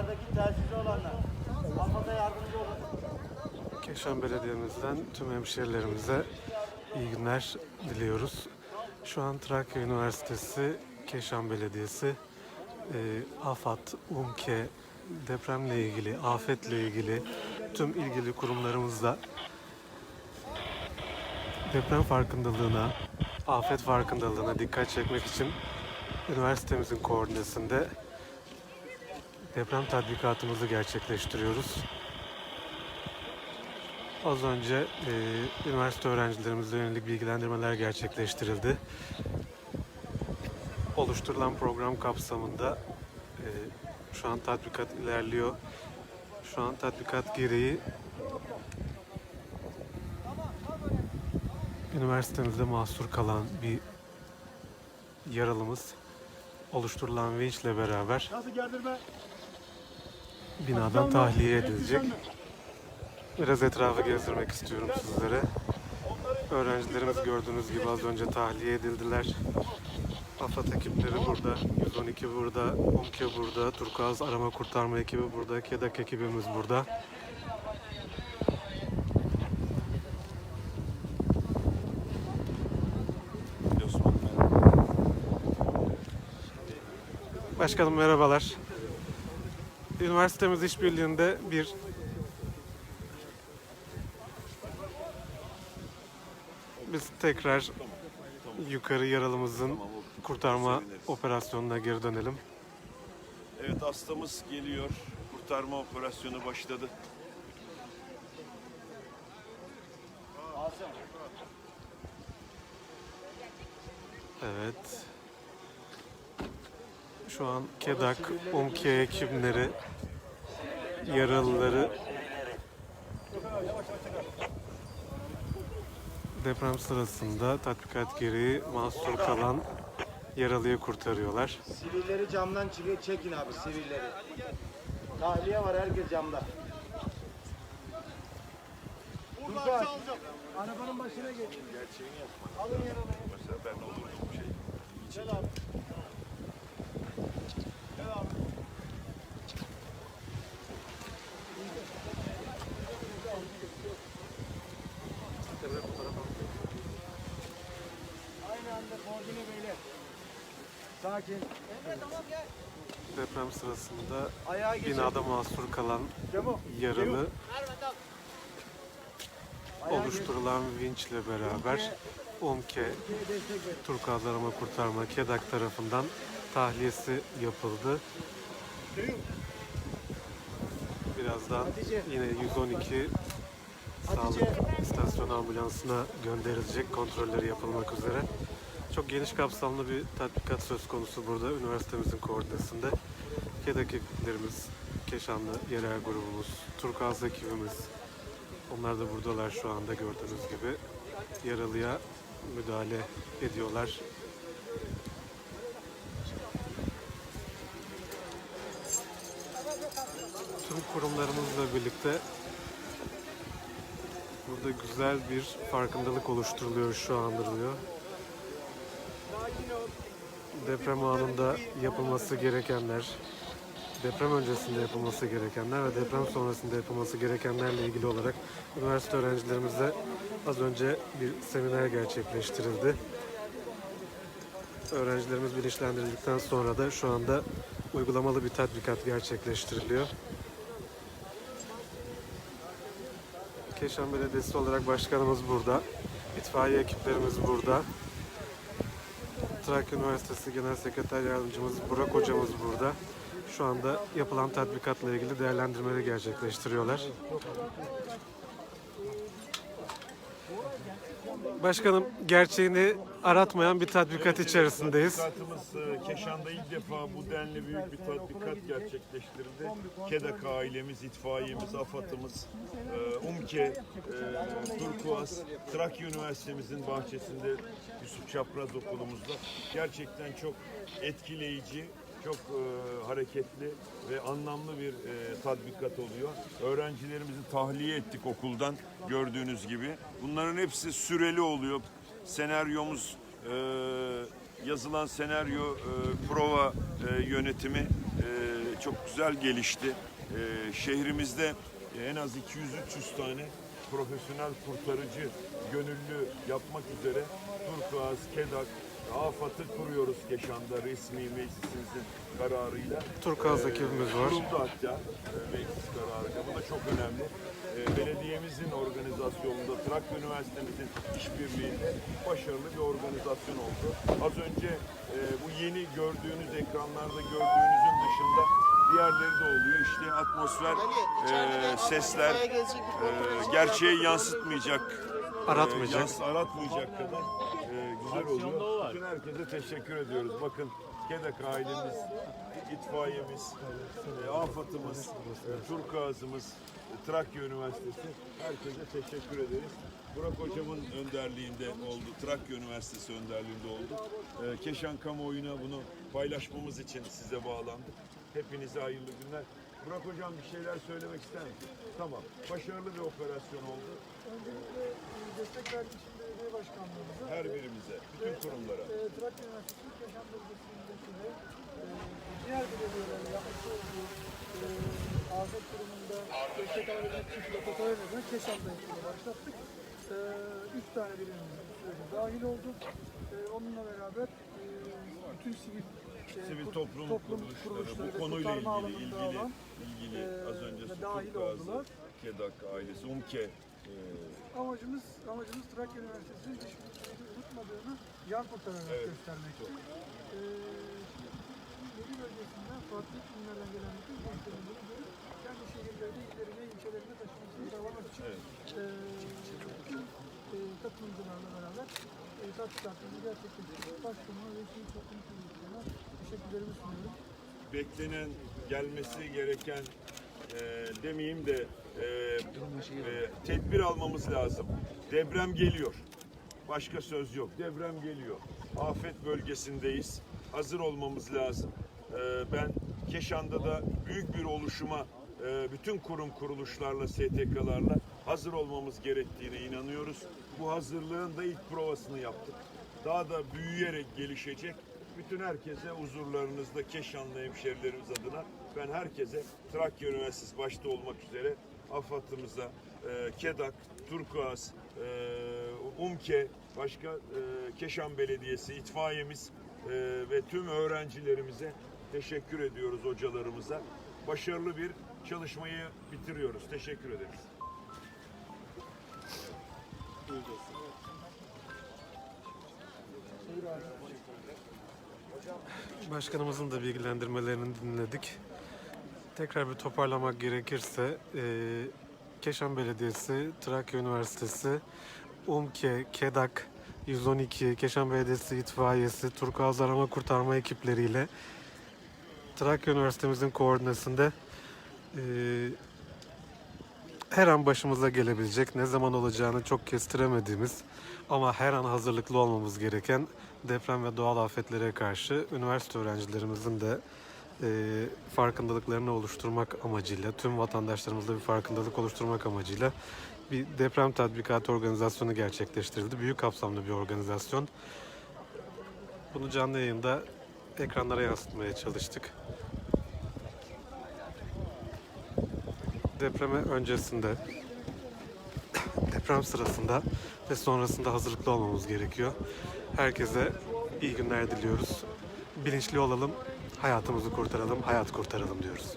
dışarıdaki telsizi olanlar. AFAD'a yardımcı olun. Keşan Belediye'mizden tüm hemşehrilerimize iyi günler diliyoruz. Şu an Trakya Üniversitesi, Keşan Belediyesi, e, AFAD, UMKE, depremle ilgili, afetle ilgili tüm ilgili kurumlarımızla deprem farkındalığına, afet farkındalığına dikkat çekmek için üniversitemizin koordinesinde deprem tatbikatımızı gerçekleştiriyoruz. Az önce e, üniversite öğrencilerimizle yönelik bilgilendirmeler gerçekleştirildi. Oluşturulan program kapsamında e, şu an tatbikat ilerliyor. Şu an tatbikat gereği üniversitemizde mahsur kalan bir yaralımız oluşturulan vinçle beraber? Binadan tahliye edilecek. Biraz etrafı gezdirmek istiyorum sizlere. Öğrencilerimiz gördüğünüz gibi az önce tahliye edildiler. AFAD ekipleri burada, 112 burada, UMKE burada, Turkuaz Arama Kurtarma ekibi burada, KEDAK ekibimiz burada. Başkanım merhabalar. Üniversitemiz işbirliğinde bir biz tekrar yukarı yaralımızın kurtarma operasyonuna geri dönelim. Evet hastamız geliyor. Kurtarma operasyonu başladı. Evet. Şu an KEDAK, UMKE ekipleri yaralıları deprem sırasında tatbikat gereği mahsur kalan yaralıyı kurtarıyorlar. Sivilleri camdan çıkıyor. Çekin abi sivilleri. Tahliye var herkes camda. Turkuaz. Arabanın başına geç. Alın yanına. Mesela ben olurdum şey. Gel abi. Gel abi. Aynı anda koordine beyler. Sakin. Deprem sırasında Ayağa geçin. binada mahsur kalan yaralı oluşturulan vinçle beraber UMKE, geç. Destek ver. Turkuaz Arama Kurtarma, KEDAK tarafından tahliyesi yapıldı. Birazdan yine 112 sağlık istasyon ambulansına gönderilecek kontrolleri yapılmak üzere. Çok geniş kapsamlı bir tatbikat söz konusu burada üniversitemizin koordinesinde. KEDAK ekiplerimiz, Keşanlı yerel grubumuz, Turkuaz ekibimiz, onlar da buradalar şu anda gördüğünüz gibi. Yaralıya müdahale ediyorlar. Tüm kurumlarımızla birlikte burada güzel bir farkındalık oluşturuluyor, şu andırılıyor. Deprem anında yapılması gerekenler, deprem öncesinde yapılması gerekenler ve deprem sonrasında yapılması gerekenlerle ilgili olarak üniversite öğrencilerimizle az önce bir seminer gerçekleştirildi. Öğrencilerimiz bilinçlendirildikten sonra da şu anda uygulamalı bir tatbikat gerçekleştiriliyor. Keşan Belediyesi olarak başkanımız burada. İtfaiye ekiplerimiz burada. Trakya Üniversitesi Genel Sekreter Yardımcımız Burak Hocamız burada. Şu anda yapılan tatbikatla ilgili değerlendirmeleri gerçekleştiriyorlar. Başkanım gerçeğini aratmayan bir tatbikat içerisindeyiz. Tatbikatımız e, Keşan'da ilk defa bu denli büyük bir tatbikat gerçekleştirildi. KEDAK ailemiz, itfaiyemiz, AFAD'ımız, e, UMKE, e, Turkuaz, Trakya Üniversitemizin bahçesinde Yusuf Çapraz okulumuzda gerçekten çok etkileyici, çok e, hareketli ve anlamlı bir e, tatbikat oluyor. Öğrencilerimizi tahliye ettik okuldan gördüğünüz gibi. Bunların hepsi süreli oluyor. Senaryomuz e, yazılan senaryo, e, prova e, yönetimi e, çok güzel gelişti. E, şehrimizde en az 200-300 tane profesyonel kurtarıcı, gönüllü yapmak üzere Turkuaz, Kedak, AFAD'ı kuruyoruz Keşan'da resmi meclisimizin kararıyla. Turkuaz Ee, ekibimiz var. Kuruldu hatta e, meclis kararıyla. Bu da çok önemli. Ee, belediyemizin organizasyonunda, Trakya Üniversitemizin işbirliğinde başarılı bir organizasyon oldu. Az önce e, bu yeni gördüğünüz ekranlarda gördüğünüzün dışında diğerleri de oluyor. İşte atmosfer, e, sesler e, gerçeği yansıtmayacak Aratmayacak. e, yans- aratmayacak kadar e, güzel oluyor. Bütün herkese teşekkür ediyoruz. Bakın Kedek ailemiz, itfaiyemiz, e, AFAD'ımız, e, Turkuaz'ımız, e, Trakya Üniversitesi herkese teşekkür ederiz. Burak Hocam'ın önderliğinde oldu, Trakya Üniversitesi önderliğinde oldu. E, Keşan kamuoyuna bunu paylaşmamız için size bağlandık. Hepinize hayırlı günler. Burak Hocam bir şeyler söylemek ister misin? Tamam. Başarılı bir operasyon oldu. Öncelikle e, destek verdik şimdi belediye başkanlığımıza. Her birimize, bütün kurumlara. E, Trakya Üniversitesi Yaşam Bölgesi'ndeki ve e, diğer belediyelerin yapmış olduğu e, afet durumunda destek alabilecek çift laboratuvarlarını Keşan'da etkili başlattık. E, üç tane birimimiz dahil oldu. E, onunla beraber e, bütün sivil e, Sivil kur- toplum, kuruluşları, ve bu konuyla ilgili, ilgili, olan, ilgili e, az önce dahil Turkuaz'ı, oldular. Kedak ailesi, UMKE e, Amacımız amacımız Trakya Üniversitesi'nin işbirlikleri unutmadığını yan kurtararak Evet, göstermekti. Ee, Yedi bölgesinden farklı ilimlerden gelen bütün gençlerin bunu görüp kendi şehirlerine, illerine, ilçelerine taşımasını sağlamak için Evet. e, bütün e, katılımcılarla beraber e, tatbikatlarını gerçekleştirdik. Başkanıma ve sivil toplum kuruluşlarına teşekkürlerimi sunuyorum. beklenen, gelmesi gereken e, demeyeyim de e, e, tedbir almamız lazım. Deprem geliyor. Başka söz yok. Deprem geliyor. Afet bölgesindeyiz. Hazır olmamız lazım. E, ben Keşan'da da büyük bir oluşuma e, bütün kurum kuruluşlarla, STK'larla hazır olmamız gerektiğine inanıyoruz. Bu hazırlığın da ilk provasını yaptık. Daha da büyüyerek gelişecek. Bütün herkese huzurlarınızda Keşanlı hemşerilerimiz adına ben herkese Trakya Üniversitesi başta olmak üzere AFAD'ımıza, e, KEDAK, Turkuaz, e, UMKE, başka e, Keşan Belediyesi, itfaiyemiz e, ve tüm öğrencilerimize teşekkür ediyoruz hocalarımıza. Başarılı bir çalışmayı bitiriyoruz. Teşekkür ederiz. Başkanımızın da bilgilendirmelerini dinledik. Tekrar bir toparlamak gerekirse e, Keşan Belediyesi, Trakya Üniversitesi, UMKE, KEDAK, 112, Keşan Belediyesi İtfaiyesi, Turkuaz Arama Kurtarma ekipleriyle Trakya Üniversitemizin koordinasyonunda e, her an başımıza gelebilecek, ne zaman olacağını çok kestiremediğimiz ama her an hazırlıklı olmamız gereken deprem ve doğal afetlere karşı üniversite öğrencilerimizin de e, farkındalıklarını oluşturmak amacıyla, tüm vatandaşlarımızla bir farkındalık oluşturmak amacıyla bir deprem tatbikatı organizasyonu gerçekleştirildi. Büyük kapsamlı bir organizasyon. Bunu canlı yayında ekranlara yansıtmaya çalıştık. Depreme öncesinde, deprem sırasında ve sonrasında hazırlıklı olmamız gerekiyor. Herkese iyi günler diliyoruz. Bilinçli olalım, hayatımızı kurtaralım, hayat kurtaralım diyoruz.